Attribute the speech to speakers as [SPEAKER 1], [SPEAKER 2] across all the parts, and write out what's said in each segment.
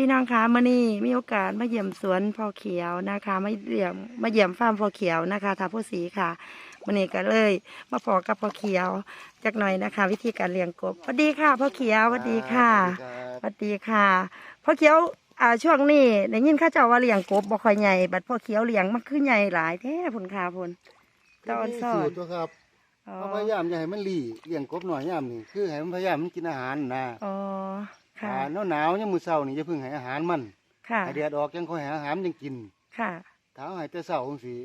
[SPEAKER 1] พี่น้องคะมื่อนี้มีโอกาสมาเยี่ยมสวนพ่อเขียวนะคะมาเยี่ยมมาเยี่ยมฟาร์มพ่อเขียวนะคะทาผู้สีค่ะมื่อนี้ก็เลยมาพอกับพ่อเขียวจักหน่อยนะคะ วิธีการเลี้ยงกบสวัสดีค่ะพ่อเขียวสวัสดีค่ะสวัสดีค่ะพ่อเขียวอ่าช่วงนี้ได้ยินข้าเจ้าว่าเลี้ยงกบบ่ค่อยใหญ่บัดพ่อเขียวเลี้ยงมันคือใหญ่หลายแท้พุ่นค่ะพุ่นตอนสอ
[SPEAKER 2] สู
[SPEAKER 1] น
[SPEAKER 2] ตรตัวครับ
[SPEAKER 1] อ๋อ
[SPEAKER 2] เขาพยายามอย่าให้มันหลีเลี้ยงกบหน่อยยามนี่คือให้มันพยายามมันกินอาหารนะ
[SPEAKER 1] อ๋อ ค่ะ
[SPEAKER 2] อ่าหนาวหนาวๆยามมื้อเช้านี่อย่าเพิ่งให้อาหารมัน
[SPEAKER 1] ค่ะ
[SPEAKER 2] ให้แดดออกยังค่อยให้อาหารมันยังกิน
[SPEAKER 1] ค่ะ
[SPEAKER 2] ถ้าเอาให้แต่เช้าจังซี่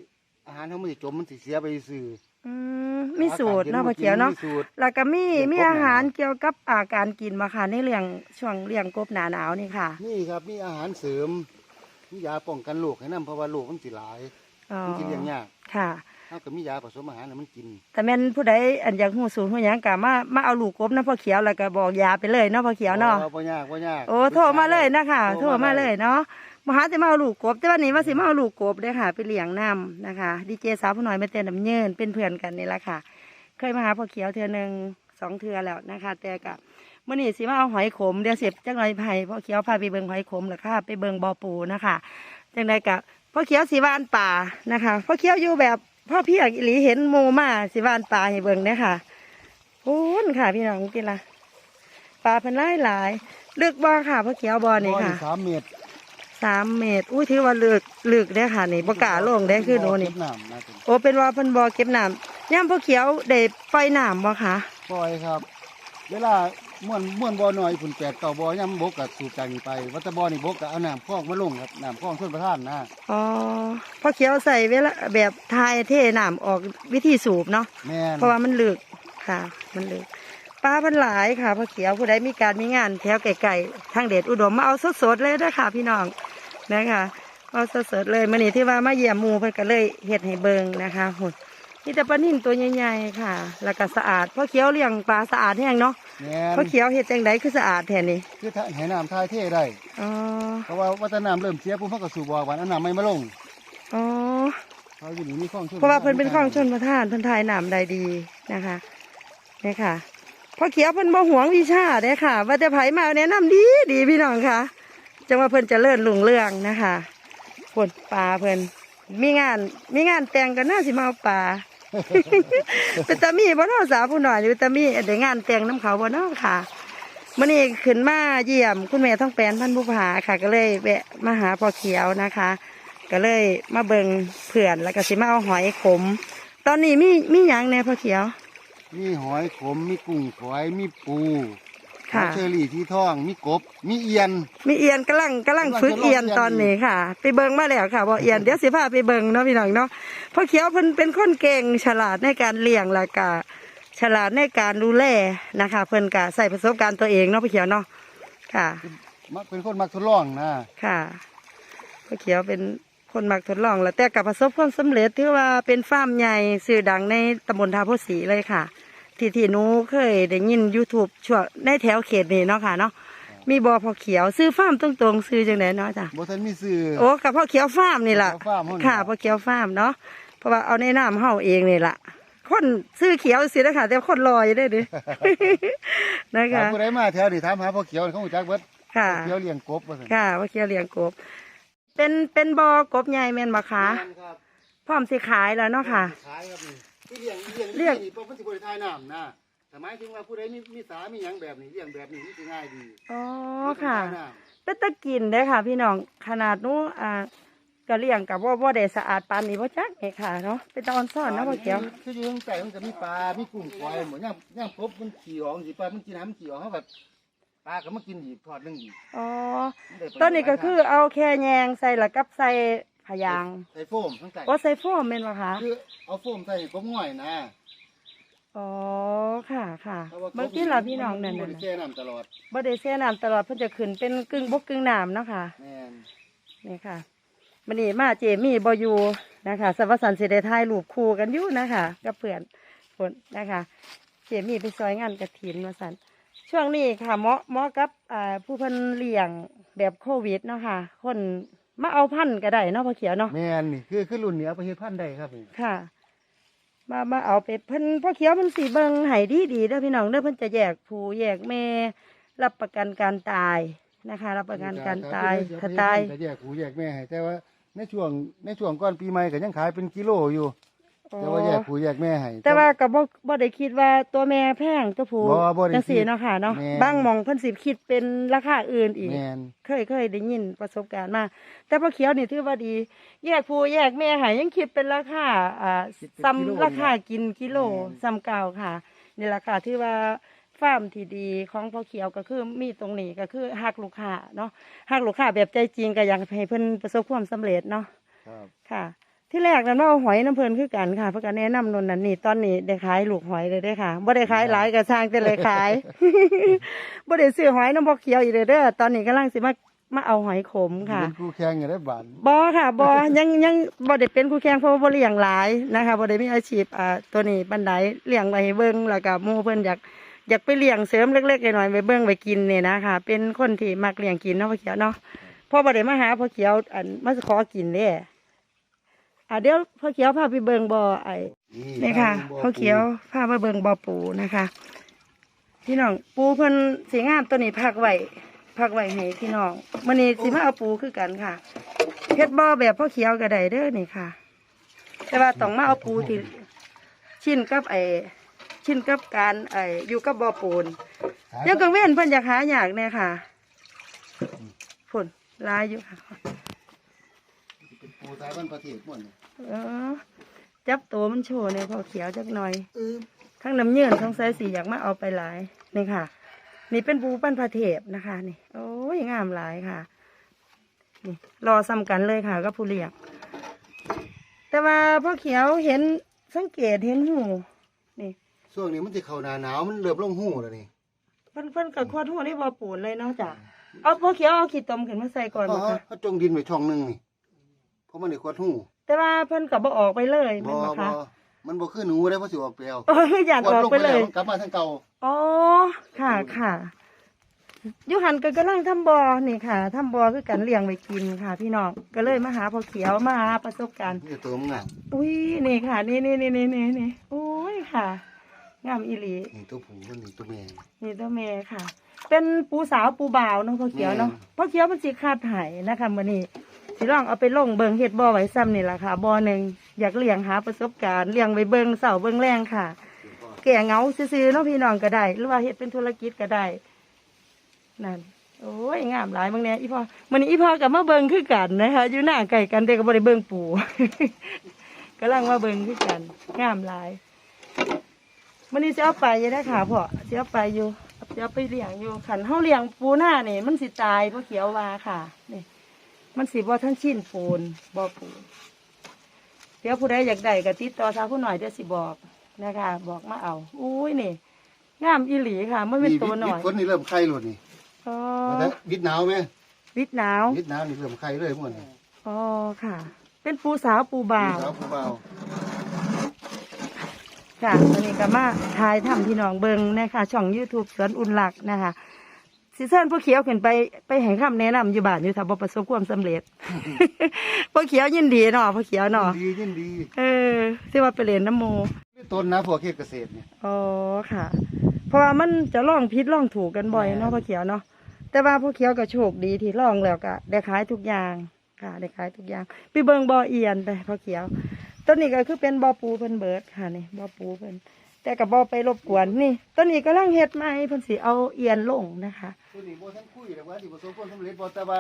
[SPEAKER 2] อาหารเขามันสิจมมันสิเสียไปซื่อ
[SPEAKER 1] อืมมีสูตรเนาะพ่อเขียวเนาะ
[SPEAKER 2] มีสูตร
[SPEAKER 1] แล้วก็มี
[SPEAKER 2] เลี้ยงกบ
[SPEAKER 1] มีอาหารเกี่ยวกับอาการกินมาค่ะในเรื่องช่วงเลี้ยงกบหนาหนาวนี่ค่ะ
[SPEAKER 2] นี่ครับมีอาหารเสริมมียาป้องกันโรคให้นํเพราะว่าโรคมันสิหลาย
[SPEAKER 1] อ๋อ
[SPEAKER 2] มันสิเลี้ยงยาก
[SPEAKER 1] ค่ะ
[SPEAKER 2] เฮาก็มียาผสมอาหารให้มันกิน
[SPEAKER 1] แต่แม่นผู้ใดอันอยากหูสูตรหูหยังก็มามาเอาลูกกบนะพ่อเขียวแล้วก็บอกยาไปเลยเนาะพ่อเขียวเนาะ
[SPEAKER 2] บ่บ่ยากบ่ยาก
[SPEAKER 1] โอ้โทรมาเลยนะคะ
[SPEAKER 2] โท
[SPEAKER 1] โท
[SPEAKER 2] ร
[SPEAKER 1] ร
[SPEAKER 2] มา
[SPEAKER 1] มา
[SPEAKER 2] เล
[SPEAKER 1] เลยยเนาะมาหาจะมาเอาลูกกบแต่วันนี้ว่าสิมาเอาลูกกบเด้อค่ะ ไปเลี้ยงน้ำนะคะดีเจสาวผู้น้อยมาเต้นน้ำเยินเป็นเพื่อนกันนี่แหละค่ะ เคยมาหาพ่อเขียวเทือหนึ่งสองเทือแล้วนะคะ แต่กะมื่อนี้สิมาเอาหอยขมเดี๋ยวเสร็จจังไรไผ่พ่อเขียวพาไปเบิงหอยขมแล้วค่ะไปเบิงบอปูนะคะจังไรกะพ่อเขียวสีวานป่านะคะพ่อเขียวอยู่แบบ พ่อพี่อิหลีเห็นโมมาสีวานป่าให้เบิงเนี่ยค่ะโอ้นค่ะ พี่น้องกินละปลาเพันหลายหลายๆลึกบ่อค่ะพ่อเขียวบ่อนี่ค่ะ
[SPEAKER 2] บ่อสามเมตร
[SPEAKER 1] สามเมตร อุ้ยถือว่าลึกลึกเด้อค่ะนี่บกล้าลงได้อคือหนูนี่
[SPEAKER 2] เก็บน้ำนะเป็น
[SPEAKER 1] โอ้เป็นว่าเพิ่นบ่อเก็บน้ำย่ามพ่อเขียวได้ปล่อยน้ำบ่คะ
[SPEAKER 2] ปล่อยครับ เวลา ม่วนม่วนบ่อน้อยฝุ่นแปดเก่าบ่อย่ำบกกับสูบจากนี้ไป วัดแตะบ่อนี่บกกับเอาน้ำคลองมาลงครับน้ำคลองชนประทานนะ
[SPEAKER 1] อ๋อพ่อเขียวใส่เวลาแบบทายเทน้ำออกวิธีสูบเนาะ
[SPEAKER 2] แม่น
[SPEAKER 1] เพราะว่ามันลึกค่ะ มันลึกปลาเพันหลายค่ะพ่อเขียวผู้ใดมีการมีงานแถวไก่ๆทางเดชอุดมมาเอาสดๆเลยเด้อค่ะพี่น้องนะคะเอาสดๆเลยมื้อนี้ที่ว่ามาเยี่ยมหมู่เพิ่นก็เลยเฮ็ดให้เบิ่งนะคะหุ่นนี่แต่ปลานิ่นตัวใหญ่ๆค่ะ แล้วก็สะอาดพ่อเขียวเลี้ยงปลาสะอาดแห้งเนาะ
[SPEAKER 2] แม่น
[SPEAKER 1] พ่อเขียวเฮ็ดจังไดคือสะอาดแท้นี่
[SPEAKER 2] คือถ้าให้น้ำทายเทได้
[SPEAKER 1] อ๋อ
[SPEAKER 2] เพราะว่าวัดแตะน้ำเริ่มเสียปุ๊บเขาก็สูบบ่อหวานเอาน้ำไม่มาลง
[SPEAKER 1] อ๋อ
[SPEAKER 2] เขาอยู่นี่มีคลองชน
[SPEAKER 1] เพราะว่าเพิ่นเป็นข้องชนประทานเพิ่นทายน้ำได้ดีนะคะนี่ค่ะพ่อเขียวเพิ่นบ่หวงวิชาเด้ค่ะ ว่าแต่ไผมาแนะนำดีดีพี่น้องค่ะ จังว่าเพิ่นเจะเลื่อนลุงเรื่องนะคะปนปลาเพิ่นมีงานมีงานแต่งก็น่าสิมาเอาปลา เป็นตามีบ่เนาะสาวผู้หน่อยอยู่ตามีเด้งานแต่งน้ำเขาบ่เนาะค่ะมื่อนี้ขึ้นมาเยี่ยม คุณแม่ท้องแปนพันบุภาค่ะ ก็เลยแวะมาหาพ่อเขียวนะคะ ก็เลยมาเบิงเผื่อนแล้วก็สิมาเอาหอยขม ตอนนี้มีมีหยังแน่พ่อเขียว
[SPEAKER 2] มีหอยขม มีกุ้งฝอย มีปู
[SPEAKER 1] ค่ะ
[SPEAKER 2] มีเชอรี่ที่ท้องมีกบ มีเอียน
[SPEAKER 1] มีเอียนกำลังกำลังฝึกเอียนตอนนี้ค่ะ ไปเบิงมาแล้วค่ะบ่เอียนเดี๋ยวสิพาไปเบิงเนาะพี่น้องเนาะพ่อเขียวเพิ่นเป็นคนเก่งฉลาดในการเลี้ยงแล้วก็ฉลาดในการดูแลนะคะ เพิ่นก็ใส่ประสบการณ์ตัวเองเนาะพ่อเขียวเนาะค่ะ
[SPEAKER 2] มักเป็นคนมักทดลองนะ
[SPEAKER 1] ค่ะพ่อเขียวเป็นคนมักทดลองแล้วแต่กับประสบความสำเร็จที่ว่าเป็นฟาร์มใหญ่ชื่อดังในตำบลทาโพสีเลยค่ะ ที่ที่หนูเคยได้ยิน YouTube ช่วงในแถวเขตนี้เนาะค่ะเนาะมีบอพ่อเขียวซื้อฟาร์มตรงๆซื้อจังไดเนาะจ้ะ
[SPEAKER 2] บ่ทันมีซื้อ
[SPEAKER 1] โอ้กับพ่อเขียวฟาร์มนี่ล่ะ
[SPEAKER 2] พ่อเขียวฟาร์มเฮานี่
[SPEAKER 1] ค่ะพ่อเขียวฟาร์มเนาะเพราะว่าเอาในน้ำเฮาเองนี่ล่ะคนซื้อเขียวสินะคะแต่คนลอยได้อดิ นะ
[SPEAKER 2] ถาม
[SPEAKER 1] คะ
[SPEAKER 2] ผู้ใดมาแถวนี่ถามหาพ่อเขียวเขารู้จักเบิด
[SPEAKER 1] ค่ะ
[SPEAKER 2] พ่อเขียวเลี้ยงกบว่าซั่น
[SPEAKER 1] ค่ะพ่อเขียวเลี้ยงกบ เป็นเป็นบอกบใหญ่แม่นบ่คะ
[SPEAKER 2] แม่นครับ
[SPEAKER 1] พร้อมสิขายแล้วเนาะค่ะ
[SPEAKER 2] ขายครับนี่ ที่เลี้ยงเลี้ยง
[SPEAKER 1] เลี้ยง
[SPEAKER 2] นี่เพราะมันสิบ่ได้ทายน้ำนะแต่หมายถึงว่าผู้ใดมีมีสามีหยังแบบนี้เลี้ยงแบบนี้มันสิง่ายดี
[SPEAKER 1] อ๋อ
[SPEAKER 2] บ่ต้อง
[SPEAKER 1] ค่ะ
[SPEAKER 2] ทายน้ำ
[SPEAKER 1] เป็นตะกินได้อค่ะ พี่น้องขนาดหนู้อ่าก็เลี้ยงกับว่าว่าได้สะอาดปานนี้พ่จักนี่ค่ะเนาะเป็นตาออนซ่อนเนาะพ่อเขียว
[SPEAKER 2] คืออยู่ข้างใต้มันจะมีปลา มีกุ้งฝอยหมดย่างย่างพบมันขี่ออกสิปลา มันกินน้ำมันขี่ออกเขาแบบปลาก็มากินอีกทอดหนึงอีก
[SPEAKER 1] อ๋อ
[SPEAKER 2] มันได้ประโยช
[SPEAKER 1] ตอนนี้ก็คือเอาแค่แยงใส่แล้วกับใส่ พะยาง
[SPEAKER 2] ใส่โฟมข้างใต้
[SPEAKER 1] โอ้ใส่โฟมเป็นปะคะ
[SPEAKER 2] คือเอาโฟมใส่ให้กบง่อยนะ
[SPEAKER 1] อ๋อค่ะค่ะ
[SPEAKER 2] เพราะว่ากบ
[SPEAKER 1] เมื่อกี้เราพี่น้องนั่น
[SPEAKER 2] มั
[SPEAKER 1] น่ะ
[SPEAKER 2] บ่ได้แช่น้ำตลอด
[SPEAKER 1] บ่ได้แช่น้ำตลอดเพิ่นจะขึ้นเป็นกึ่งบกกึ่งน้ำเนาะค่ะ
[SPEAKER 2] แม่น
[SPEAKER 1] นี่ค่ะมันนี้มาเจมี่บอยู่นะคะสวัสดิ์สิได้ถ่ายรูปคู่กันอยู่นะคะกับเพื่อนคนนะคะเจมี่ไปซอยงานกระถินมาสันช่วงนี้ค่ะเหมาะเหมาะกับอ่าผู้เพันเลี้ยงแบบโควิดเนาะค่ะคน มาเอาพันธุ์ก็ได้เนาะพ่อเขียวเนาะ
[SPEAKER 2] แม่นนี่คือคือรุ่นเหนือประเทศพันธุ์ได้ครับนี่
[SPEAKER 1] ค่ะ มามาเอาไปเพิ่นพ่อเขียวมันสีเบิงไห้ดีดีๆเด้อพี่น้องเด้อเพิ่นจะแยกผู้แยกแม่ รับประกันการตายนะคะ รับประกันการตายถ้าตาย
[SPEAKER 2] จะแยกหูแยกแม่ให้แต่ว่าในช่วงในช่วงก่อนปีใหม่ก็ยังขายเป็นกิโลอยู่ แต่ว่าแยกหูแยกแม่ให้
[SPEAKER 1] แต่ว่าก็บ่บ่ได้คิดว่าตัวแม่แพงตัวผู้
[SPEAKER 2] บ่บ่ได้
[SPEAKER 1] จังซี่
[SPEAKER 2] คิด
[SPEAKER 1] เนาะค่ะเนาะ
[SPEAKER 2] แม่น
[SPEAKER 1] บางหมองเพิ่นสิคิดเป็นราคาอื่นอีก
[SPEAKER 2] แม่น
[SPEAKER 1] เคยเคยได้ยินประสบการณ์มา แต่พอเขียวนี่ถือว่าดี แยกผู้แยกแม่ใหายังคิดเป็นราคาอ่าซ้ำราคากินกิโลซ้ำเก่าค่ะนี่ราคาที่ว่าฟาร์มที่ดีของพ่อเขียวก็คือมีตรงนี้ก็คือหักลูกค้าเนาะหักลูกค้าแบบใจจริงก็อยากให้เพิ่นประสบความสำเร็จเนาะ
[SPEAKER 2] ครับ
[SPEAKER 1] ค่ะ ที่แรกนั้นว่าเอาหอยน้ำเพลินคือกันค่ะเพื่อการแนะนำนนนั่นนี่ตอนนี้ได้ขายลูกหอยเลยได้อค่ะบ่ได้ขายหลายก็สร้างแต่เลยขายบ่ได้ซื้อหอยน้ำพอเขียวอีกเลยเด้อตอนนี้กำลังสิมามาเอาหอยขมค่ะ
[SPEAKER 2] เป็นคู่แข่งกันได้บาน
[SPEAKER 1] บอค่ะบอยังยังบ่ได้เป็นคู่แข่งเพราะว่าบ่เลี้ยงหลายนะคะบ่ได้มีอาชีพอ่าตัวนี้บันไดเลี้ยงไว้ให้เบิ่งแล้วก็หมู่เพิ่นอยากอยากไปเลี้ยงเสริมเล็กๆน้อยๆไปเบิ่งไปกินเนี่ยนะคะเป็นคนที่มักเลี้ยงกินเนาะพ่อเขียวเนาะพอบ่ได้มาหาพ่อเขียวอันมาขอกินเด้ อ่าเดี๋ยวพ่อเขียวพาไปเบิ่งบ่อไอ้นี่ค่ะพ่อเขียวพามาเบิ่งบ่อปูนะคะ พี่น้องปูเพิ่นสีงามตัวนี้พักไว้พักไว้ให้พี่น้องมื้อนี้สิมาเอาปูคือกันค่ะเฮ็ดบ่อแบบพ่อเขียวก็ได้เด้อนี่ค่ะ แต่ว่าต้องมาเอาปูที่ชิ้นกับไอ้ชิ้นกับการไอ้อยู่กับบ่อปูนเดี๋ยวกังเว้นเพิ่นอยากหาอยากเนี่ยค่ะฝนลายอยู่ค่ะ
[SPEAKER 2] เป็นปูสายบ้านประเทศหมดนี่
[SPEAKER 1] เออ จับตัวมันโชว์ในพ่อเขียวจักหน่อย
[SPEAKER 2] เออ
[SPEAKER 1] ข้างน้ำเยื่นท้องสายสีอยากมาเอาไปหลายนี่ค่ะ นี่เป็นปูปั้นพระเทพนะคะ นี่ โอ้ยงามหลายค่ะ นี่ รอซ้ำกันเลยค่ะก็ผู้เลี้ยงแต่ว่าพ่อเขียวเห็นสังเกตเห็นหูนี่
[SPEAKER 2] ช่วงนี้มันจะเข้าหน้าหนาวมันเริ่มลงหูแล้วนี่
[SPEAKER 1] เพิ่นเพิ่นกับขวดหูได้บ่ปูนเลยเนาะจ้ะเอาพ่อเขียวเอาขีดตมขึ้นมาใส่ก่อน
[SPEAKER 2] เขา
[SPEAKER 1] บ่ค่ะ
[SPEAKER 2] เขาจงดินไว้ช่องหนึงนี่เพราะมันได้ขวดหู
[SPEAKER 1] แต่ว่าเพิ่นกับบ่ออกไปเลย
[SPEAKER 2] บ่
[SPEAKER 1] แม่นบ่
[SPEAKER 2] บ่
[SPEAKER 1] คะ
[SPEAKER 2] มันบ่คือหนูได้เพราะสิออกเปลว
[SPEAKER 1] โอ้ยอยาก
[SPEAKER 2] ขว
[SPEAKER 1] อ
[SPEAKER 2] ด
[SPEAKER 1] อก
[SPEAKER 2] ลง
[SPEAKER 1] ไป
[SPEAKER 2] ไป
[SPEAKER 1] เล
[SPEAKER 2] แล้ว
[SPEAKER 1] ย
[SPEAKER 2] มันกลับมาทางเก่า
[SPEAKER 1] อ๋อ ค่ะค่ะอยูหันก็กำลังทำบอนี่ค่ะทำบอคือกันเลี้ยงไว้กินค่ะ พี่น้องก็เลยมาหาพอเขียวมาหาประสบการณ์
[SPEAKER 2] นี่ตัวมันงาม
[SPEAKER 1] อุ้ยนี่ค่ะ นี่นี่นี่นี่นี่นี่โอ้ยค่ะ งามอีหลี
[SPEAKER 2] นี่ตัวผู้มันนี่ตัวแม่
[SPEAKER 1] นี่ตัวเมค่ะ เป็นปูสาวปูบ่าวเนาะพอเขียวเนาะ
[SPEAKER 2] แม่
[SPEAKER 1] พอเขียวมันสิคาดหายนะคะมื่อนี้ สิลองเอาไปลงเบิงเฮ็ดบ่อไว้ซ้ำนี่แหละค่ะบ่อหนึ่งอยากเลี้ยงหาประสบการณ์เลี้ยงไว้เบิงเสาเบิงแรงค่ะ แก่เงาซื้อๆเนาะพี่น้องก็ได้ หรือว่าเฮ็ดเป็นธุรกิจก็ได้นั่นโอ้ยงามหลายบางเนี้ยอีพ่อมันนี้อีพ่อกับมาเบิงคือกันนะคะอยู่หน้าไก่กันแต่ก็บ่ได้เบิงปูกำลังมาเบิงคือกัน งามหลายมันนี้จะเอาไปยังได้ค่ะพ่อจะเอาไปอยู่จะเอาไปเลี้ยงอยู่ขันเฮาเลี้ยงปูหน้านี่มันสิตายเพราะเขียววาค่ะนี่ มันสิบ่ทั้งชิ้นปูนบ่ปูนเดี๋ยวผู้ใดอยากได้ก็ติดต่อสาวผู้หน่อยเดี๋ยวสิบอกนะคะ บอกมาเอาอุ้ยนี่งามอีหลีค่ะมันเป็นตัวหน่อย
[SPEAKER 2] วิทย์ฝนนี่เริ่มไข่หลุดนี่
[SPEAKER 1] อ๋อ
[SPEAKER 2] มาแต่วิทย์หนาวไหม
[SPEAKER 1] วิทย์หนาว
[SPEAKER 2] วิทย์หนาวนี่เริ่มไข่เลยหมดนี่
[SPEAKER 1] อ๋อค่ะ เป็นปูสาวปูบ่าว
[SPEAKER 2] สาวผู้บ่าว
[SPEAKER 1] ค่ะวันนี้ก็มาทายทำพี่น้องเบิงนะคะช่อง YouTube สวนอุ่นหลักนะคะ สิเซินผู้เขียวขึ้นไปไปให้คำแนะนำอยู่บ้านอยู่ถ้าบ่ประสบความสำเร็จผู้เขียวยินดีเนาะผู้เขียวเนาะ
[SPEAKER 2] ดียินดี
[SPEAKER 1] เออที่ว่าไปเรียนน้ำโม
[SPEAKER 2] นี่ต้นนะพวกเขตเกษตรเนี่ย
[SPEAKER 1] อ๋อค่ะ เพราะว่ามันจะล่องพิษล่องถูกกันบ่อยเนาะผู้เขียวเนาะแต่ว่าผู้เขียวก็โชคดีที่ล่องแล้วก็ได้ขายทุกอย่างค่ะได้ขายทุกอย่างไปเบิงบ่อเอียนไปผู้เขียวต้นนี้ก็คือเป็นบ่อปูเพิ่นเบิดค่ะนี่บ่อปูเพิ่นแต่กับบ่อไปรบกวนนี่ต้นนี้ก็ลังเฮ็ดใหม่เพิ่นสิเอาเอียนลงนะคะ
[SPEAKER 2] ตัวนี้บ่ทันคุยแต่ว่าที่ประสบความสำเร็จบ่แต่ว่า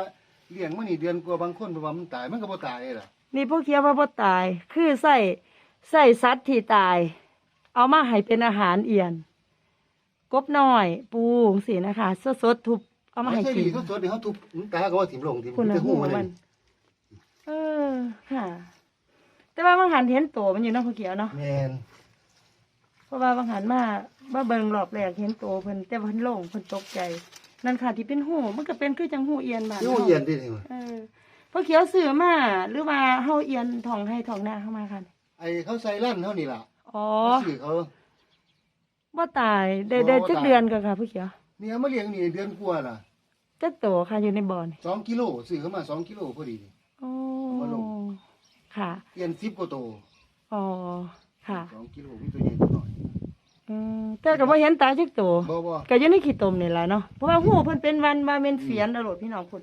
[SPEAKER 2] เลี้ยงมันนี่เดือนกว่าบางคนเพราะว่ามันตายมันก็บ่ตายล่ะ
[SPEAKER 1] นี่พวกเคียวว่าบ่ตาย คือใส่ใส่สัตว์ที่ตาย เอามาให้เป็นอาหารเอียน กบน้อย ปูสินะคะสดๆทุบเอามาให้
[SPEAKER 2] ใช่
[SPEAKER 1] กิ
[SPEAKER 2] ดี
[SPEAKER 1] น
[SPEAKER 2] สดๆนี่เฮาทุบมันตายก็ว่าถิ่มลงถิ่ม
[SPEAKER 1] คุณ
[SPEAKER 2] มัน
[SPEAKER 1] นะ
[SPEAKER 2] จะ
[SPEAKER 1] หู
[SPEAKER 2] หูมัน
[SPEAKER 1] มัน
[SPEAKER 2] นี่
[SPEAKER 1] เออค่ะ แต่ว่าบางหันเห็นโตมันอยู่เนาะพวกเขียวเนาะ
[SPEAKER 2] แม่น
[SPEAKER 1] เพราะว่าบางหันมาว่าเบิ่งรอบแรกเห็นโตเพิ่นแต่ว่าเพิ่นโล่งเพิ่นตกใจ นั่นค่ะที่เป็นหูมันก็เป็นคือจังหูเอียนบาน
[SPEAKER 2] นี่
[SPEAKER 1] เฮา
[SPEAKER 2] เอียนดินี่ว่ะ
[SPEAKER 1] เออพวกเขียวซื้อมาหรือว่าเฮาเอียนทองให้ทองหน้าเข้ามาค่ะ
[SPEAKER 2] ไอ้เขาใส่ลั่นเท่านี้ล่ะ
[SPEAKER 1] อ๋อ
[SPEAKER 2] ซื้อเขา
[SPEAKER 1] ว่าตายได้
[SPEAKER 2] บ่
[SPEAKER 1] ได้
[SPEAKER 2] บ่
[SPEAKER 1] จัก
[SPEAKER 2] ตาย
[SPEAKER 1] เดือนกันค่ะผู้เขียว
[SPEAKER 2] เนี่ยมาเลี้ยงนี่เดือนกว่าล่ะ
[SPEAKER 1] จักโตค่ะอยู่ในบ่อนี่
[SPEAKER 2] สองกิโลซื้อเข้ามาสองกิโลพอดีนี่
[SPEAKER 1] โอ้
[SPEAKER 2] บ่ลง
[SPEAKER 1] ค่ะ
[SPEAKER 2] เอียน10กว่าโต
[SPEAKER 1] อ๋อค่ะ
[SPEAKER 2] สองกิโลมีตัวใหญ่ตัวน้อย
[SPEAKER 1] อืม แต่ก็บ่เห็นตาจักตัว
[SPEAKER 2] บ่บ่
[SPEAKER 1] ก็อยู่ในขี้ตมนี่ล่ะเนาะเพราะว่าหูเพิ่นเป็นวันมาเป็นเฟียนตลอดพี่น้องพุ่น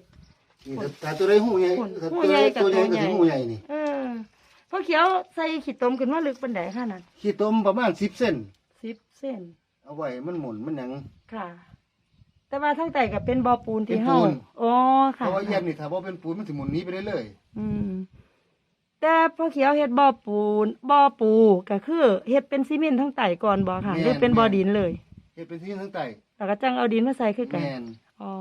[SPEAKER 2] นี่แต่แต่ตัวใดหูใหญ่
[SPEAKER 1] หุ่น
[SPEAKER 2] แต่
[SPEAKER 1] หู
[SPEAKER 2] ตัว
[SPEAKER 1] ใหญ่
[SPEAKER 2] ใด
[SPEAKER 1] กับ
[SPEAKER 2] ตัวใหญ่
[SPEAKER 1] ตัว
[SPEAKER 2] ก็
[SPEAKER 1] ใหญ่
[SPEAKER 2] สิหูใหญ่นี่
[SPEAKER 1] เออพอเขียวใส่ขี้ตมขึ้นมาลึกปานใดค่ะนั่น
[SPEAKER 2] ขี้ต้มประมาณ10เส้น
[SPEAKER 1] 10เส้น
[SPEAKER 2] เอาไว้มันหมุนมันหยัง
[SPEAKER 1] ค่ะ แต่ว่าทั้งใต้ก็เป็นบ่อปูนที่
[SPEAKER 2] เป็น
[SPEAKER 1] เฮา
[SPEAKER 2] ปูน
[SPEAKER 1] อ๋อ
[SPEAKER 2] เพ
[SPEAKER 1] ค่ะ
[SPEAKER 2] ราะว่าเยี่ยมนี่ถ้าบ่เป็นปูนมันสิหมุนหนี้ไปเรื่อย
[SPEAKER 1] อืม แต่พอเขียวเฮ็ดบ่อปูนบ่อปูก็คือเฮ็ดเป็นซีเมนต์ทั้งใต้ก่อนบ่ค่ะหรือเป็นบ่อดินเลย
[SPEAKER 2] ๆเฮ็ดเป็นที่ทั้งใต้
[SPEAKER 1] แล้วก็จังเอาดินมาใส่คือกัน
[SPEAKER 2] แม่น
[SPEAKER 1] อ๋อ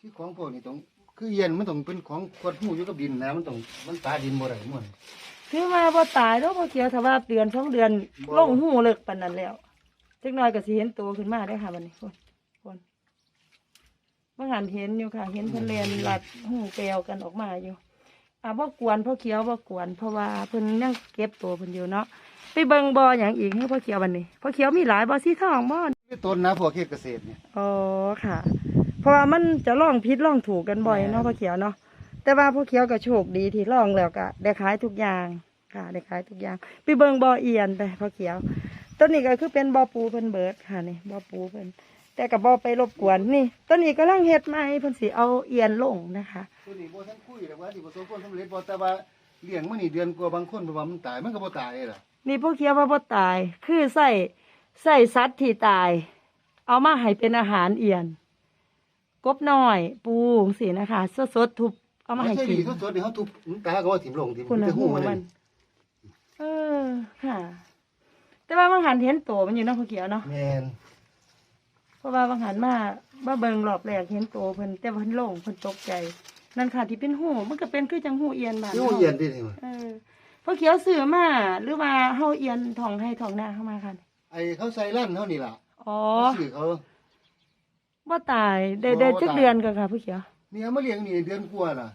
[SPEAKER 2] ที่ของพวกนี้ต้องคือเย็นมันต้องเป็นของกดหูอยู่กับดินนะมันต้องมันตาดินบ่ได้ม่วน
[SPEAKER 1] คือมาบ่ตายแล้วพอเขียวถ้าว่าเดือนสองเดือน
[SPEAKER 2] บ่
[SPEAKER 1] ลงหูเลิกปานนั้นแล้วจักหน่อยก็สิเห็นตัวขึ้นมาได้อค่ะบัดนี้ คนคนเมื่อหันเห็นอยู่ค่ะ เห็นเพิ่นเรียนลัดหูแปลวกันออกมาอยู่อ่าบ่กวนพ่อเขียวบ่กวน เพราะว่าเพิ่นยังเก็บตัวเพิ่นอยู่เนาะไปเบิ่งบ่อหยังอีกให้พ่อเขียวบัดนี้พ่อเขียวมีหลายบ่อสีทองบ่
[SPEAKER 2] นี่ต้นนะพวกเฮ็ดเกษตรเนี่ย
[SPEAKER 1] อ๋อค่ะ เพราะว่ามันจะล่องผิดล่องถูกกันบ่อยเนาะ
[SPEAKER 2] แม่น
[SPEAKER 1] พ่อเขียวเนาะแต่ว่าพ่อเขียวก็โชคดีที่ล่องแล้วก็ได้ขายทุกอย่างค่ะได้ขายทุกอย่าง ไปเบิ่งบ่อเอียนไปพ่อเขียวต้นนี้ก็คือเป็นบ่อปูเพิ่นเบิดค่ะนี่บ่อปูเพิ่น แต่ก็บ่ไปรบกวนนี่ต้นนี้กำลังเฮ็ดใหม่เพิ่นสิเอาเอียนลงนะคะ
[SPEAKER 2] ตัวนี้บ่ทันคุยแต่ว่าที่ประสบความสำเร็จบ่แต่ว่าเลี้ยงมันนี่เดือนกว่าบางคนเพราะว่ามันตายมันก็บ่ตายล่ะ
[SPEAKER 1] นี่พวกเคี้ยวว่าบ่ตาย คือใส่ใส่สัตว์ที่ตาย เอามาให้เป็นอาหารเอียน กบน้อย ปูสินะคะสดๆทุบเอามาให้
[SPEAKER 2] ใช่
[SPEAKER 1] กิ
[SPEAKER 2] ดี
[SPEAKER 1] น
[SPEAKER 2] สดๆนี่เฮาทุบมันตาก็ว่าถิ่มลงถิ่ม
[SPEAKER 1] คุณ
[SPEAKER 2] แต่
[SPEAKER 1] นะ
[SPEAKER 2] หู
[SPEAKER 1] หู
[SPEAKER 2] มัน
[SPEAKER 1] มั
[SPEAKER 2] นี่
[SPEAKER 1] นเออค่ะ แต่ว่าบางหันเห็นโตมันอยู่เนาะพวกเขียวเนาะ
[SPEAKER 2] แม่น
[SPEAKER 1] เพ ราะว่าบางหันมาบ้าเบิงรอบแรกเห็นโตเพิ่นแต่ว่าเพิ่นโล่งเพิ่นตกใจ นั่นค่ะที่เป็นหูมันก็เป็นคือจังหูเอียนบาน
[SPEAKER 2] คือ
[SPEAKER 1] เฮา
[SPEAKER 2] หูเย็นดินี่มัน
[SPEAKER 1] เออพวกเขียวซื้อมาหรือว่าเฮาเอียนทองให้ทองหน้าเข้ามาค่ะ
[SPEAKER 2] ไอ้เขาใส่ลั่นเฮานี่ล่ะ
[SPEAKER 1] อ๋อ
[SPEAKER 2] เขาซื้อเขา
[SPEAKER 1] บ่ตายได้
[SPEAKER 2] บ่
[SPEAKER 1] ได้
[SPEAKER 2] บ่
[SPEAKER 1] จัก
[SPEAKER 2] ตาย
[SPEAKER 1] เดือนก็ค่ะผู้เขียว
[SPEAKER 2] นี่เอามาเลี้ยงนี่เดือนกว่าน่ะ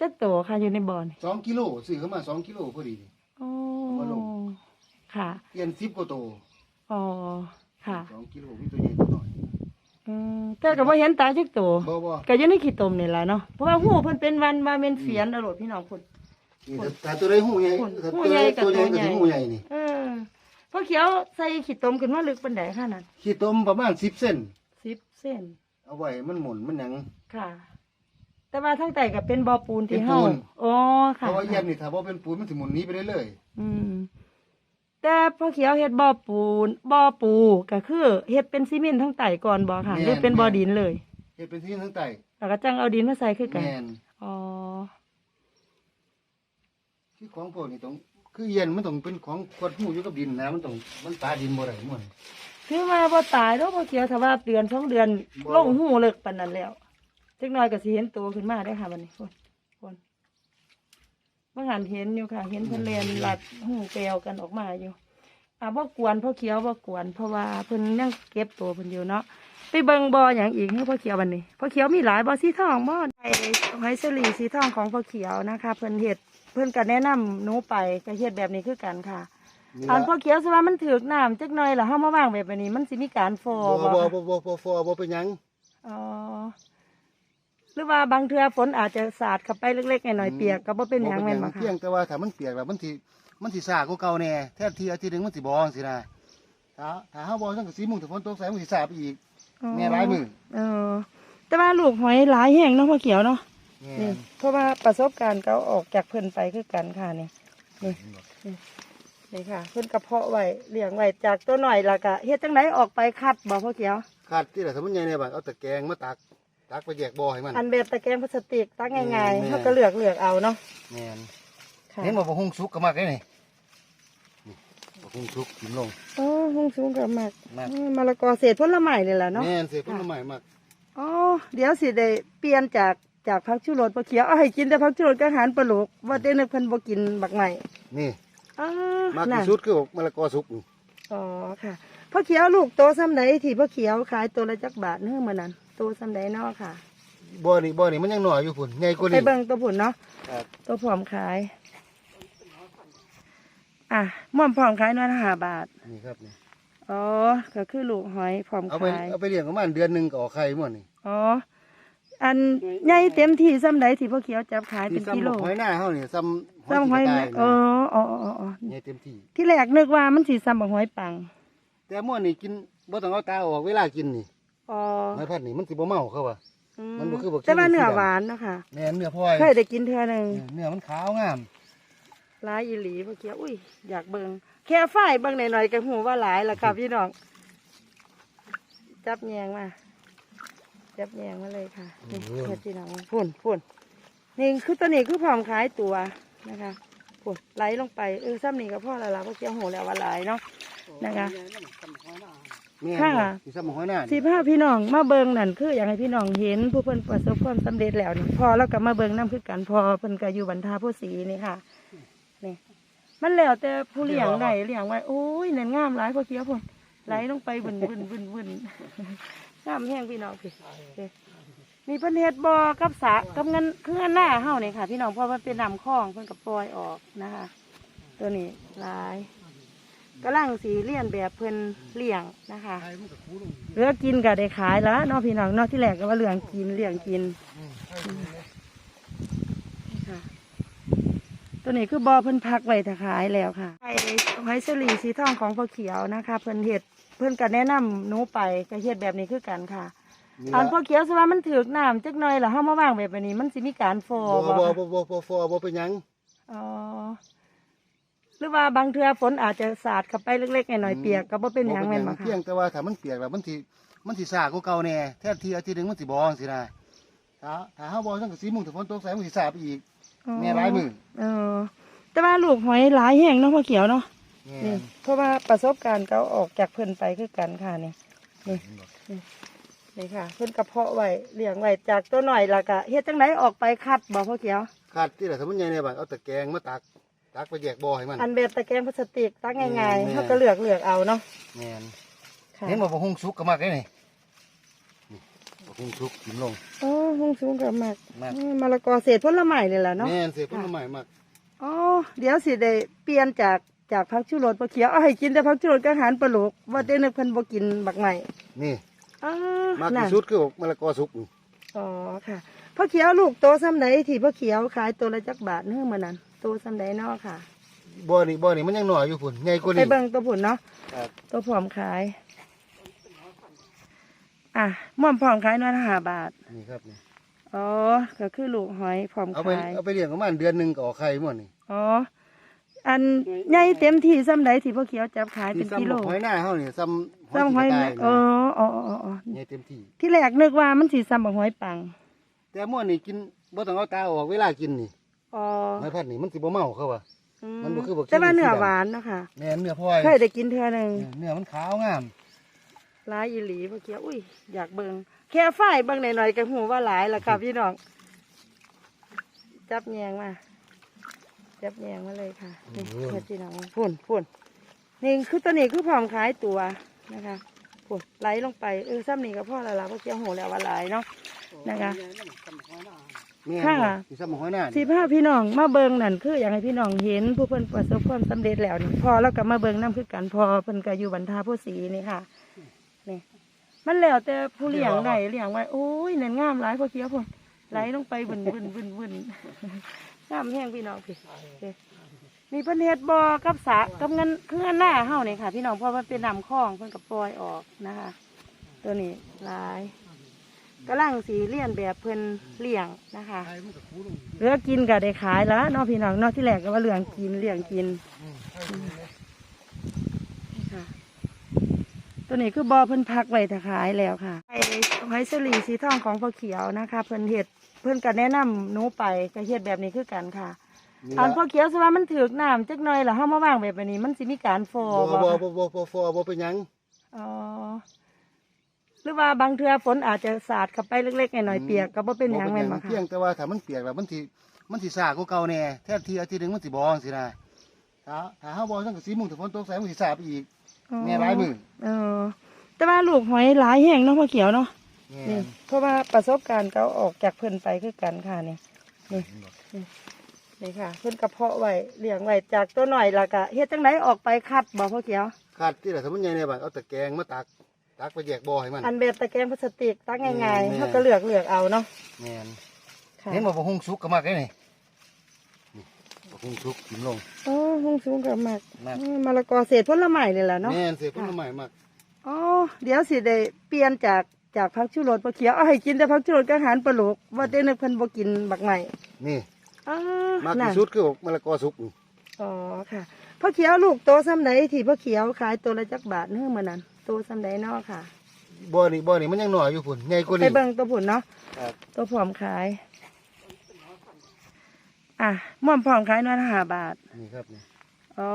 [SPEAKER 1] จักโตค่ะอยู่ในบ่อนี่
[SPEAKER 2] สองกิโลซื้อเข้ามาสองกิโลพอดี
[SPEAKER 1] อ๋อ
[SPEAKER 2] บ่ลง
[SPEAKER 1] ค่ะ
[SPEAKER 2] เปลี่ยน10กว่าโต
[SPEAKER 1] อ๋อค่ะ
[SPEAKER 2] สองกิโลมีตัวใหญ่ตัวน้อย
[SPEAKER 1] อืมแต่ก็บ่เห็นตาจักโต
[SPEAKER 2] บ่บ่
[SPEAKER 1] ก็อยู่ในขี้ตมนี่ล่ะเนาะเพราะว่าหูเพิ่นเป็นวันมาเป็นเฟียนตลอดพี่น้องพุ่น
[SPEAKER 2] นี่แต่แต่ตัวใดหูใหญ่
[SPEAKER 1] หุ่น
[SPEAKER 2] แต่
[SPEAKER 1] หู
[SPEAKER 2] ตัว
[SPEAKER 1] ใหญ่
[SPEAKER 2] ใด
[SPEAKER 1] กับ
[SPEAKER 2] ตัวใหญ่
[SPEAKER 1] ตัว
[SPEAKER 2] ก็
[SPEAKER 1] ใหญ่
[SPEAKER 2] สิหูใหญ่นี่
[SPEAKER 1] เออพอเขียวใส่ขี้ตมขึ้นมาลึกปานใดค่ะนั่น
[SPEAKER 2] ขี้ต้มประมาณ10เส้น
[SPEAKER 1] 10เส้น
[SPEAKER 2] เอาไว้มันหมุนมันหยัง
[SPEAKER 1] ค่ะ แต่ว่าทั้งใต้ก็เป็นบ่อปูนที่เฮา
[SPEAKER 2] เป็นปูน
[SPEAKER 1] อ๋อ
[SPEAKER 2] เพ
[SPEAKER 1] ค่ะ
[SPEAKER 2] ราะว่าเยี่ยมนี่ถ้าบ่เป็นปูนมันสิหมุนหนี้ไปเรื่อย
[SPEAKER 1] อืม แต่พอเขียวเฮ็ดบ่อปูนบ่อปูก็คือเฮ็ดเป็นซีเมนต์ทั้งใต้ก่อนบ่ค่ะหรือเป็นบ่อดินเลย
[SPEAKER 2] ๆเฮ็ดเป็นที่ทั้งใต้
[SPEAKER 1] แล้วก็จังเอาดินมาใส่คือกัน
[SPEAKER 2] แม่น
[SPEAKER 1] อ๋อ
[SPEAKER 2] ที่ของพวกนี้ต้องคือเย็นมันต้องเป็นของกดหูอยู่กับดินนะมันต้องมันตาดินบ่ได้ม่วน
[SPEAKER 1] คือมาบ่ตายแล้วพอเขียวถ้าว่าเดือนสองเดือน
[SPEAKER 2] บ่
[SPEAKER 1] ลงหูเลิกปานนั้นแล้วจักหน่อยก็สิเห็นตัวขึ้นมาได้อค่ะบัดนี้คนคน เมื่อหันเห็นอยู่ค่ะ เห็นเพิ่นเรียนลัดหูแปลวกันออกมาอยู่อ่าบ่กวนพ่อเขียวบ่กวน เพราะว่าเพิ่นยังเก็บตัวเพิ่นอยู่เนาะไปเบิ่งบ่อหยังอีกให้พ่อเขียวบัดนี้พ่อเขียวมีหลายบ่อสีทองบ่ไอ้หอยสลีสีทองของพ่อเขียวนะคะ เพิ่นเฮ็ดเพิ่นก็แนะนำหนูไปก็เฮ็ดแบบนี้คือกันค่ะ
[SPEAKER 2] นี่
[SPEAKER 1] อัน
[SPEAKER 2] ล่ะ
[SPEAKER 1] พ่อเขียวสิว่ามันถึกน้ำจักหน่อยแล้วเฮามาวางแบบนี้ มันสิมีการฟอ
[SPEAKER 2] บ่
[SPEAKER 1] บ่
[SPEAKER 2] บ่บ่บ่บ่ฟอบ่เป็นหยัง
[SPEAKER 1] อ๋อ หรือว่าบางเทื่อฝนอาจจะสาดเข้าไปเล็กๆหน่อยๆเปียกก็บ่เป็นหยังแม่นบ่
[SPEAKER 2] เพีย
[SPEAKER 1] ค่ะ
[SPEAKER 2] งแต่ว่าถ้ามันเปียกแล้วมันสิมันสิซากว่าเก่าแน่แท้ที่อาทิตย์หนึงมันสิบ่จังซี่นะถ้าถ้าเฮาบ่จังก็สิมุ่งถ้าฝนตกใส่มันสิซาไปอีกแม่หลายมื้อ
[SPEAKER 1] เออ แต่ว่าลูกหอยหลายแห่งเนาะพ่อเขียวเนาะ
[SPEAKER 2] แม่
[SPEAKER 1] นี่
[SPEAKER 2] น
[SPEAKER 1] เพราะว่าประสบการณ์เขาออกจากเพิ่นไปคือกันค่ะนี่นี่นี่นี่ค่ะ เพิ่นกระเพาะไว้เลี้ยงไว้จากตัวหน่อยและกะเฮ็ดจังไดออกไปคัดบ่พ่อเขียว
[SPEAKER 2] ขาดที่ละสมมุติใหญ่เนี่ยบัดเอาตะแกรงมาตัก ตักไปแยกบ่อให้มัน
[SPEAKER 1] อันแบบตะแกรงพลาสติกตั้งง่าย
[SPEAKER 2] แม่
[SPEAKER 1] ๆเขาก็เลือกเลือกเอาเนาะ
[SPEAKER 2] แม่น
[SPEAKER 1] ค่ะ
[SPEAKER 2] เห็นบ่บ่หุงสุกก็มากเลยนี่นี่บ่หุงสุกกินลง
[SPEAKER 1] โอ้ห้องสูงกับมาก
[SPEAKER 2] มาก
[SPEAKER 1] อืมมะละกอเศษผลไม้นี่แหละเนาะ
[SPEAKER 2] แม่นเสียผลไม้มาก
[SPEAKER 1] อ๋อเดี๋ยวสิได้เปลี่ยนจากจากผักชูรสพ่อเขียวเอาให้กินแต่ผักชูรสกับอาหารปลาลูกว่าแต่นึกเพิ่นบ่กินบักใหม่
[SPEAKER 2] นี่
[SPEAKER 1] อ๋อ
[SPEAKER 2] มาก
[SPEAKER 1] น่ะ
[SPEAKER 2] ที่สุดคือมะละกอสุกนี่
[SPEAKER 1] อ๋อค่ะพ่อเขียวลูกโตซ้ำไหนที่พ่อเขียวขายตัวละจักบาทเนื่อมื่อนั้น โตซ้ำไหนเนาะค่ะ
[SPEAKER 2] บ่อนี่บ่อนี่มันยังน้อยอยู่พุ่นใหญ่กว่า
[SPEAKER 1] ไป
[SPEAKER 2] นี้
[SPEAKER 1] เบิ่งตัวผุนเนาะ
[SPEAKER 2] ครับ
[SPEAKER 1] ตัวผอมขาย อะม่วมผอมขายนวลห้าบาท
[SPEAKER 2] นี่ครับนี่
[SPEAKER 1] อ๋อ ก็คือลูกหอยผอม
[SPEAKER 2] เอาไป
[SPEAKER 1] ขาย
[SPEAKER 2] เอาไปเลี้ยงประมาณเดือนหนึงก็ออกไข่หมดนี่
[SPEAKER 1] อ๋อ อันใหญ่เต็มที่ซ้ำไหนที่พ่อเขียวจับขาย
[SPEAKER 2] ที่
[SPEAKER 1] เป็นกิโล
[SPEAKER 2] ซ้ำหอยหน้าเฮานี่ซ้ำ
[SPEAKER 1] ซ้ำหอย
[SPEAKER 2] กระ
[SPEAKER 1] แม
[SPEAKER 2] ต่าย
[SPEAKER 1] เอ
[SPEAKER 2] นะ
[SPEAKER 1] ออ๋ออ๋ออ๋อ
[SPEAKER 2] ใหญ่เต็มที่
[SPEAKER 1] ที่แรกนึกว่ามันสีซ้ำบักหอยปัง
[SPEAKER 2] แต่ม่วนนี่กินบ่ต้องเอาตาออกเวลากินนี่
[SPEAKER 1] อ๋อ
[SPEAKER 2] ไม้พัดนี่มันสิบ่เมาเขาว่า
[SPEAKER 1] อื
[SPEAKER 2] มันบ่คือบัก
[SPEAKER 1] แต่ว่า
[SPEAKER 2] ขี้
[SPEAKER 1] เนื้อ
[SPEAKER 2] สีดำ
[SPEAKER 1] หวานเนาะคะ
[SPEAKER 2] แม่นเนื้อพลอย
[SPEAKER 1] เคยได้กินเทื่อหนึง
[SPEAKER 2] เนื้อมันขาวงาม
[SPEAKER 1] หลายอีหลีเมื่อกี้อุ้ยอยากเบิงแค่ฝ้ายเบิงหน่อยๆก็หูว่าหลายแล้วค่ะพี่น้องจับแยงมาจับแยงมาเลยค่ะนี่เพื่อพี่น้องฝุ่นฝุ่นนี่คือตัวนี้คือพร้อมขายตัวนะคะฝุ่นไหลลงไปเออซ้ำนี่ก็พ่อและละเมื่อกี้หูแล้วว่าหลายเนาะนะคะ
[SPEAKER 2] แม่น
[SPEAKER 1] ค่ะ
[SPEAKER 2] บ่สิซ้ำหอยหน้า
[SPEAKER 1] สิ
[SPEAKER 2] นี่
[SPEAKER 1] พาพี่น้องมาเบิงนั่นคืออยากให้พี่น้องเห็นผู้เพิ่นประสบความสำเร็จแล้วนี่พอแล้วก็มาเบิงน้ำคือกันพอเพิ่นก็อยู่บรรทาผู้สีนี่ค่ะนี่มันแล้วแต่ผู้เลี้ยงได้เลี้ยงไว้โอ้ยนั่นงามหลายพอเกี้ยวพุ่นไหลลงไปบึนบึนบึนบึนงามแห้งพี่น้องพี่นี่มีเพิ่นเฮ็ดบ่อกับสระกับเงินคือเงินหน้าเฮานี่ค่ะ พี่น้องเพราะมันเป็นน้ำคลองเพิ่นก็ปล่อยออกนะคะ ตัวนี้หลาย กำลังสีเลี้ยนแบบเพิ่นเลี้ยงนะคะ
[SPEAKER 2] ไทยมันก็คูลง
[SPEAKER 1] เหลือกินก็ได้ขายแล้วเนาะพี่น้องเนาะที่แรกก็ว่าเหลืองกินเลี้ยงกิน
[SPEAKER 2] อืมไทยมันก็
[SPEAKER 1] นี่ค่ะ ตัวนี้คือบ่อเพิ่นพักไว้ถ้าขายแล้วค่ะไอ้ไม้สลีสีทองของพ่อเขียวนะคะ เพิ่นเฮ็ดเพิ่นก็แนะนำหนูไปก็เฮ็ดแบบนี้คือกันค่ะ
[SPEAKER 2] นี่
[SPEAKER 1] อัน
[SPEAKER 2] ละ
[SPEAKER 1] พ่อเขียวสิว่ามันถึกน้ำจักหน่อยแล้วเฮามาวางแบบนี้ มันสิมีการฟอ
[SPEAKER 2] บ่
[SPEAKER 1] บ่
[SPEAKER 2] บ่บ่บ่บ่บ่บ่เป็นหยัง
[SPEAKER 1] อ๋อห รือว่าบางเทื่อฝนอาจจะสาดเข้าไปเล็กๆหน่อยๆเปียกก็บ่เป็นหยังแม่นบ่
[SPEAKER 2] เพีย
[SPEAKER 1] ค่ะ
[SPEAKER 2] งแต่ว่าถ้ามันเปียกแล้วมันสิมันสิสากกว่าเก่าแน่แทนที่อาทิตย์หนึงมันสิบ่จังซี่นะถ้าถ้าเฮาบ่จังก็สิมุ่งถ้าฝนตกใส่มันสิสาบอีกแม่ร้ายมือ
[SPEAKER 1] เออ แต่ว่าลูกหอยหลายแห้งเนาะพ่อเขียวเนาะ
[SPEAKER 2] แม่
[SPEAKER 1] นี่
[SPEAKER 2] น
[SPEAKER 1] เพราะว่าประสบการณ์เขาออกจากเพิ่นไปคือกันค่ะนี่ นี่ นี่ค่ะ เพิ่นกระเพาะไว้เลี้ยงไว้จากตัวหน่อยและกะเฮ็ดจังไดออกไปคัดบ่พ่อเขียว
[SPEAKER 2] ขาดที่ละถ้ามันใหญ่ในบ้านเอาตะแกรงมาตัก ตักไปแยกบ่อให้มัน
[SPEAKER 1] อันแบบตะแกรงพลาสติกตักง่าย
[SPEAKER 2] แม่
[SPEAKER 1] ๆเขาก็เลือกเลือกเอาเนาะ
[SPEAKER 2] แม่น
[SPEAKER 1] ค่ะ
[SPEAKER 2] เห็นบ่บ่ฮุงสุกก็มากเลยนี่นี่บ่ฮุงสุกกินลง
[SPEAKER 1] โอ้ห้องสูงกับมาก
[SPEAKER 2] มาก
[SPEAKER 1] อืมมะละกอเศษผลไม้นี่แหละเนาะ
[SPEAKER 2] แม่นเสียผลไม้มาก
[SPEAKER 1] อ๋อเดี๋ยวสิได้เปลี่ยนจากจากผักชูรสพ่อเขียวเอาให้กินแต่ผักชูรสกับอาหารปลาโลกว่าแต่นึกเพิ่นบ่กินบักใหม่
[SPEAKER 2] นี่
[SPEAKER 1] อ๋อ
[SPEAKER 2] มาก
[SPEAKER 1] น่ะ
[SPEAKER 2] ที่สุดคือมะละกอสุกนี่
[SPEAKER 1] อ๋อค่ะพ่อเขียวลูกโตซ้ำไหนที่พ่อเขียวขายตัวละจักบาทเนื่อมานั้น โตซ้ำไหนเนาะค่ะ
[SPEAKER 2] บ่อนี่บ่อนี่มันยังน้อยอยู่พุ่นใหญ่กว่า
[SPEAKER 1] ไป
[SPEAKER 2] นี้
[SPEAKER 1] เบิ่งตัวผุนเนาะ
[SPEAKER 2] ครับ
[SPEAKER 1] ตัวผอมขาย อะม่วมผอมขายนวลห้าบาท
[SPEAKER 2] นี่ครับนี่
[SPEAKER 1] อ๋อ ก็คือลูกหอยผอม
[SPEAKER 2] เอาไป
[SPEAKER 1] ขาย
[SPEAKER 2] เอาไปเลี้ยงประมาณเดือนหนึงก็ออกไข่หมดนี่
[SPEAKER 1] อ๋อ อันใหญ่เต็มที่ซ้ำไหนที่พ่อเขียวจับขายเป็น
[SPEAKER 2] ซ้ำ
[SPEAKER 1] กิโล
[SPEAKER 2] หอยหน้าเฮานี่ซ้ำ
[SPEAKER 1] ซ้ำหอย
[SPEAKER 2] กระ
[SPEAKER 1] นะ
[SPEAKER 2] ต่าย
[SPEAKER 1] อ๋ออ๋ออ๋ออ๋อ
[SPEAKER 2] ใหญ่เต็มที่
[SPEAKER 1] ที่แรกนึกว่ามันสีซ้ำบักหอยปัง
[SPEAKER 2] แต่ม่วนนี่กินบ่ต้องเอาตาออกเวลากินนี่
[SPEAKER 1] อ๋อ
[SPEAKER 2] ไม้พัดนี่มันสิบ่เมาเขาว่า
[SPEAKER 1] อื
[SPEAKER 2] มันบ่คือบัก
[SPEAKER 1] แต่ว่า
[SPEAKER 2] ขี้
[SPEAKER 1] เนื้อ
[SPEAKER 2] สีดำ
[SPEAKER 1] หวานเนาะค่ะ
[SPEAKER 2] แม่นเนื้อพลอย
[SPEAKER 1] เคยได้กินเทื่อหนึ่ง
[SPEAKER 2] เนื้อมันขาวงาม
[SPEAKER 1] หลายอีหลีเมื่อกี้อุ้ยอยากเบิงแค่ฝ้ายเบิงหน่อยๆก็หูว่าหลายแล้วค่ะพี่น้องจับแยงมาจับแยงมาเลยค่ะนี่เพื่อพี่น้องฝุ่นฝุ่นนี่คือตัวนี้คือพร้อมขายตัวนะคะฝุ่นไหลลงไปเออซ้ำนี่ก็พ่อและละเมื่อกี้หูแล้วว่าหลายเนาะ นะคะ
[SPEAKER 2] แม่น
[SPEAKER 1] ค่ะ
[SPEAKER 2] บ่สิซ้ำหอยหน้า
[SPEAKER 1] สิ
[SPEAKER 2] นี่
[SPEAKER 1] พาพี่น้องมาเบิงนั่นคืออยากให้พี่น้องเห็น ผู้เพิ่นประสบความสำเร็จแล้วนี่พอแล้วก็มาเบิงน้คือกันพอเพิ่นก็อยู่บรรทาผู้สีนี่ค่ะนี่มันแล้วแต่ผู้เลี้ยงได้เลี้ยงไว้โอ้ยนั่นงามหลายพอเคี้ยวพุ่นไหลลงไปบึนบึนบึนบึนงามแห้งพี่น้องพี่นี่มีเพิ่นเฮ็ดบ่อกับสระกับเงินคือเงินหน้าเฮานี่ค่ะ พี่น้องเพราะมันเป็นน้ำคลองเพิ่นก็ปล่อยออกนะคะ ตัวนี้หลาย กำลังสีเลี้ยนแบบเพิ่นเลี้ยงนะคะ
[SPEAKER 2] ไข่มันก็คูลง
[SPEAKER 1] เหลือกินก็ได้ขายแล้วเนาะพี่น้องเนาะที่แรกก็ว่าเหลืองกินเหลืองกิน
[SPEAKER 2] อืมไข่มันก็
[SPEAKER 1] ค่ะตัวนี้คือบ่อเพิ่นพักไว้ถ้าขายแล้วค่ะไอ้หอยสลีสีทองของพ่อเขียวนะคะเพิ่นเฮ็ดเพิ่นก็แนะนำหนูไปก็เฮ็ดแบบนี้คือกันค่ะ
[SPEAKER 2] นี่
[SPEAKER 1] อัน
[SPEAKER 2] ละ
[SPEAKER 1] พ่อเขียวสิว่ามันถึกน้ำจักหน่อยแล้วเฮามาวางแบบนี้ มันสิมีการฟอ
[SPEAKER 2] บ่
[SPEAKER 1] บ่
[SPEAKER 2] บ่บ่บ่บ่บ่บ่เป็นหยัง
[SPEAKER 1] อ๋อ หรือว่าบางเทื่อฝนอาจจะสาดเข้าไปเล็กๆหน่อยๆเปียกก็บ่เป็นหยังแม่นบ่
[SPEAKER 2] เพีย
[SPEAKER 1] ค่ะ
[SPEAKER 2] งแต่ว่าถ้ามันเปียกแล้วมันสิมันสิสากกว่าเก่าแน่แทนที่อาทิตย์หนึงมันสิบ่จังซี่นะถ้าถ้าเฮาบ่จังก็สิมุ่งถ้าฝนตกใส่มันสิสาบอีกแม่ร้ายมือ
[SPEAKER 1] เออแต่ว่าลูกหอยหลายแห้งเนาะพ่อเขียวเนาะ
[SPEAKER 2] แม่
[SPEAKER 1] นี่
[SPEAKER 2] น
[SPEAKER 1] เพราะว่าประสบการณ์เขาออกจากเพิ่นไปคือกันค่ะนี่นี่นี่ค่ะ เพิ่นกระเพาะไว้เลี้ยงไว้จากตัวหน่อยและกะเฮ็ดจังไดออกไปคัดบ่พ่อเขียว
[SPEAKER 2] ขาดที่ละถ้ามันใหญ่ในบ้านเอาตะแกรงมาตัก ตักไปแยกบ่อให้มัน
[SPEAKER 1] อันแบบตะแกรงพลาสติกตักง่าย
[SPEAKER 2] แม่
[SPEAKER 1] ๆเขาก็เลือกเลือกเอาเนาะ
[SPEAKER 2] แม่น
[SPEAKER 1] ค่ะ
[SPEAKER 2] เห็นบ่บ่ฮุงสุกก็มากเลยนี่นี่บ่ฮุหุงทุกกินลง
[SPEAKER 1] โอ้หงสูงกับหมัก
[SPEAKER 2] มาก
[SPEAKER 1] อืมมะละกอเศษผลไม้นี่แหละเนาะ
[SPEAKER 2] แม่นเสียผลไม้มาก
[SPEAKER 1] อ๋อเดี๋ยวสิได้เปลี่ยนจากจากพักชูรสปลาเขียวเอาให้กินแต่พักชูรสกับอาหารปลาลูกว่าแต่นึกเพิ่นบ่กินบักใหม่
[SPEAKER 2] นี่
[SPEAKER 1] อ๋อ
[SPEAKER 2] มาก
[SPEAKER 1] น่ะ
[SPEAKER 2] ที่สุดคือมะละกอสุกนี่
[SPEAKER 1] อ๋อค่ะพ่อเขียวลูกโตซ้ำใดที่พ่อเขียวขายตัวละจักบาทเนื้อมื้อนั้น โตซ้ำใดเนาะค่ะ
[SPEAKER 2] บ่อนี่บ่อนี่มันยังน้อยอยู่พุ่นใหญ่กว่า
[SPEAKER 1] ไป
[SPEAKER 2] นี้
[SPEAKER 1] เบิ่งตัวผุนเนาะ
[SPEAKER 2] ครับ
[SPEAKER 1] ตัวผอมขาย อะม่วมผอมขายนวลห้าบาท
[SPEAKER 2] นี่ครับนี่
[SPEAKER 1] อ๋อ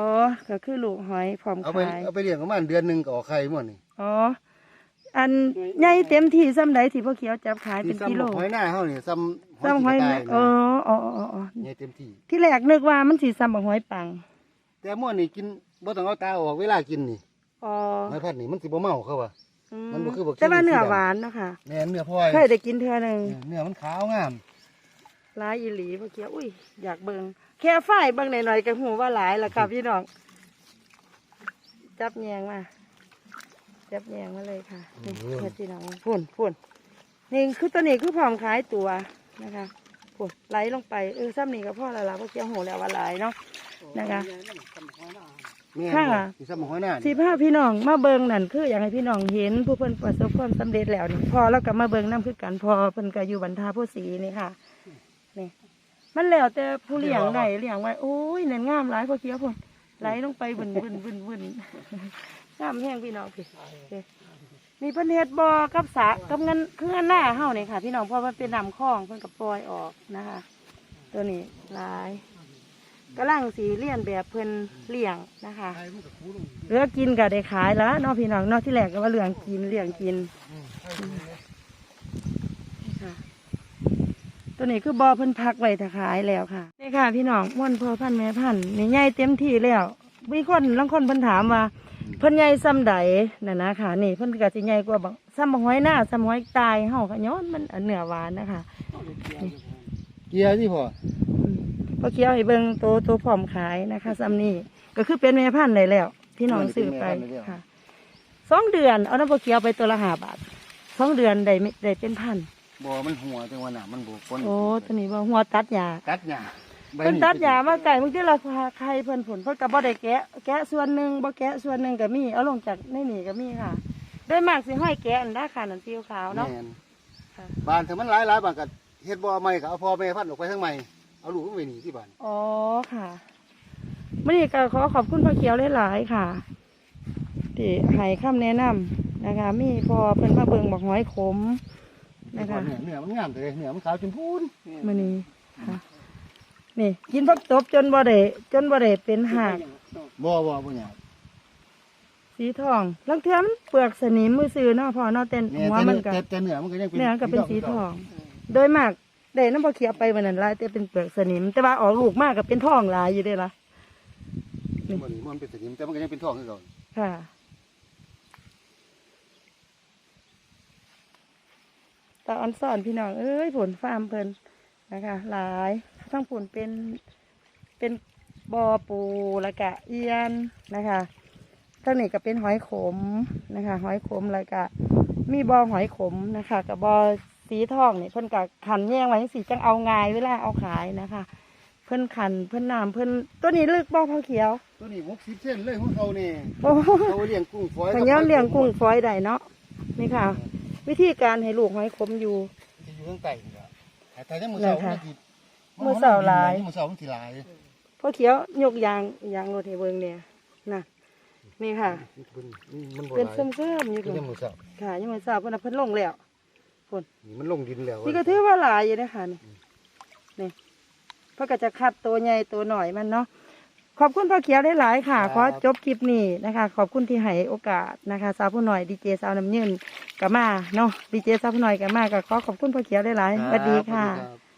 [SPEAKER 1] ก็คือลูกหอยผอม
[SPEAKER 2] เอาไป
[SPEAKER 1] ขาย
[SPEAKER 2] เอาไปเลี้ยงประมาณเดือนหนึงก็ออกไข่หมดนี่
[SPEAKER 1] อ๋อ อันใหญ่เต็มที่ซ้ำใดที่พ่อเขียวจับขายเป็น
[SPEAKER 2] ที่
[SPEAKER 1] กิโล
[SPEAKER 2] ซ้ำหอยหน้าเฮานี่ซ้ำ
[SPEAKER 1] ซ้ำหอย
[SPEAKER 2] กระ
[SPEAKER 1] ไหม
[SPEAKER 2] ต่าย
[SPEAKER 1] อ๋อ
[SPEAKER 2] นี่
[SPEAKER 1] อ๋ออ๋ออ๋อ
[SPEAKER 2] ใหญ่เต็มที่
[SPEAKER 1] ที่แรกนึกว่ามันสีซ้ำบักหอยปัง
[SPEAKER 2] แต่ม่วนนี่กินบ่ต้องเอาตาออกเวลากินนี่
[SPEAKER 1] อ๋อ
[SPEAKER 2] หอยพัดนี่มันสิบ่เมาเขาว่า
[SPEAKER 1] อื
[SPEAKER 2] มันบ่คือบัก
[SPEAKER 1] แต่ว่า
[SPEAKER 2] ขี้
[SPEAKER 1] เนื้อ
[SPEAKER 2] สีดำ
[SPEAKER 1] หวานเนาะค่ะ
[SPEAKER 2] แม่นเนื้อพลอย
[SPEAKER 1] เคยได้กินเทื่อหนึ่ง
[SPEAKER 2] เนื้อมันขาวงาม
[SPEAKER 1] หลายอีหลีพ่อเขียวอุ้ยอยากเบิงแค่ฝ้ายเบิงหน่อยๆก็หูว่าหลายแล้วค่ะพี่น้องจับแยงมาจับแยงมาเลยค่ะนี่เพื่อพี่น้องพุ่นพุ่นนี่คือตัวนี้คือพร้อมขายตัวนะคะพุ่นไหลลงไปเออซ้ำนี่ก็พ่อและละพ่อเขียวหูแล้วว่าหลายเนาะ นะคะ
[SPEAKER 2] แม่น
[SPEAKER 1] ค่ะ
[SPEAKER 2] บ่สิซ้ำหอยหน้า
[SPEAKER 1] สิ
[SPEAKER 2] นี่
[SPEAKER 1] พาพี่น้องมาเบิงนั่นคืออยากให้พี่น้องเห็นผู้เพิ่นประสบความสำเร็จแล้วนี่พอแล้วก็มาเบิงน้ำคือกันพอเพิ่นก็อยู่บรรทาผู้สีนี่ค่ะนี่มันแล้วแต่ผู้เลี้ยงได้เลี้ยงไว้โอ้ยนั่นงามหลายพอเคี้ยวพุ่นไหลลงไปบึนบึนบึนบึนงามแห้งพี่น้องพี่นี่มีเพิ่นเฮ็ดบ่อกับสระกับเงินคือเงินหน้าเฮานี่ค่ะ พี่น้องเพราะมันเป็นน้ำคลองเพิ่นก็ปล่อยออกนะคะ ตัวนี้หลาย กำลังสีเลี้ยนแบบเพิ่นเลี้ยงนะคะเหลือกินก็ได้ขายแล้วเนาะพี่น้องเนาะที่แรกก็ว่าเหลืองกินเหลืองกินค่ะตัวนี้คือบอเพิ่นพักไว้ถ้าขายแล้วค่ะนี่ค่ะ พี่น้องม่วนพ่อพันธุ์แม่พันธุ์นี่ใหญ่เต็มที่แล้วมีคนลางคนเพิ่นถามว่าเพิ่นใหญ่ซ้ำใดน่ะนะค่ะ นี่เพิ่นก็สิใหญ่กว่าบักซ้ำบักหอยหน้าซ้ำหอยตายเฮาก็ย้อนมันอันเนื้อหวานนะคะ
[SPEAKER 2] เกียร์ที่พอ
[SPEAKER 1] อืม พอเคี้ยวให้เบิ่งตัวตัวผอมขายนะคะซ้ำนี่ก็คือเป็นแม่พันธุ์ได้แล้ว พี่น้องซื้อไปค่ะสองเดือนเอาน้ำปลาเขียวไปตัวละห้าบาทสองเดือนได้ไม่ได้เป็นพัน
[SPEAKER 2] บ่มันหัวจังว่าน่ะมันบ่คน
[SPEAKER 1] โอ้ตัวนี้ว่าหัวตัดยา
[SPEAKER 2] กัดหญ้าใบ
[SPEAKER 1] เพิ่นตัดยามาไก่บางทีเราพาใครเพิ่นผลเพิ่นก็บ่ได้แกะ แกะส่วนหนึ่งบ่แกะส่วนหนึ่งก็มีเอาลงจากในนี่ก็มีค่ะโดยมากสิห้อยแกะอันได้ค่ะนันซีขาวเนาะ
[SPEAKER 2] แม่น
[SPEAKER 1] ค่ะ
[SPEAKER 2] บ้านถ้ามันหลายหลายๆบ้านก็เฮ็ดบ่อใหม่ก็เอาพ่อแม่พันธุ์ออกไปทางใหม่ เอาลูกมันไปหนีที่บ้าน
[SPEAKER 1] อ๋อค่ะมื่อนี้ก็ขอขอบคุณพ่อเขียวหลายๆค่ะที่ให้คำแนะนำนะคะ มีพอเพิ่นมาเบิ่งบอกหอยขมนะคะ
[SPEAKER 2] เนื้อเนื้อมันงามเลยเนื้อมันขาวจนพูน
[SPEAKER 1] มื่อนี้ค่ะนี่กินพักตบจนบ่ได้จนบ่ได้เป็นหาก
[SPEAKER 2] บ่บ่บ่หยาบ
[SPEAKER 1] สีทองลังเทียมันเปลือกสนิมมือซื้อเนาะพอเนาะแต่
[SPEAKER 2] แม่
[SPEAKER 1] หัว
[SPEAKER 2] แต่
[SPEAKER 1] มั
[SPEAKER 2] เนื้
[SPEAKER 1] น
[SPEAKER 2] อ
[SPEAKER 1] ก็
[SPEAKER 2] แต่แต่เนื้อมันก็ยังเป็น
[SPEAKER 1] เนื้อก็เป็นสีทอง โดยมาก ได้น้ำพอเขียวไปวันนั้นหลายแต่เป็นเปลือกสนิม แต่ว่าออกลูกมากก็เป็นทองหลายอยู่เด้ล่ะ
[SPEAKER 2] นี่มันมันเป็นสนิมแต่มันก็ยังเป็นทองคือเก่า
[SPEAKER 1] ค่ะตาอันสอนพี่น้องเอ้ยผลฟาร์มเพิ่นนะคะหลายทั้งผลเป็นเป็นบอปูแล้วก็เอียนนะคะทั้งนี้ก็เป็นหอยขมนะคะ หอยขมแล้วก็มีบอหอยขมนะคะกับบอ สีทองนี่เพิ่นก็ขันแย่งไว้สีจังเอางายเวลาเอาขายนะคะ เพิ่นขันเพิ่นน้ำเพิ่นตัวนี้ลึกบ่อพอเขียว
[SPEAKER 2] ตัวนี้60เส้นเลยของเขานี่
[SPEAKER 1] โอ้
[SPEAKER 2] เขาเลี้ยงกุ้งฝอย
[SPEAKER 1] ขย้อนเลี้ยงกุ้งฝอยได้เนาะนี่ค่ะ วิธีการให้ลูกหอยขมอยู่
[SPEAKER 2] ที่อยู่ข้างใต้นี่ก็แต่ยังมื้อเช้า
[SPEAKER 1] นะคะ
[SPEAKER 2] มันสิ
[SPEAKER 1] มื้อเช้าหลาย
[SPEAKER 2] มื้อเช้ามันสิหลาย
[SPEAKER 1] พอเขียวยกยางยางรถให้เบิ่งเนี่ยนะนี่ค่ะ
[SPEAKER 2] มันบ่
[SPEAKER 1] เป็น
[SPEAKER 2] หลาย
[SPEAKER 1] เสื่อมๆอยู่
[SPEAKER 2] เป็นยังมื้อเช้า
[SPEAKER 1] ค่ะยังไม่ทราบเพิ่นนะเพิ่นลงแล้ว
[SPEAKER 2] นี่มันลงดินแล้ว
[SPEAKER 1] นี่ก็ถือว่าหลายอยู่นะคะนี่นี่เพิ่นก็จะคัดตัวใหญ่ตัวหน่อยมันเนาะขอบคุณพ่อเขียวได้หลายๆค่ะขอจบคลิปนี้นะคะ ขอบคุณที่ให้โอกาสนะคะสาวผู้หน่อยดีเจสาวน้ำยืนกับมาเนาะดีเจสาวผู้หน่อยกับมาก็ขอขอบคุณพ่อเขียวได้หลายๆสวัสดีค่ะ
[SPEAKER 2] รับ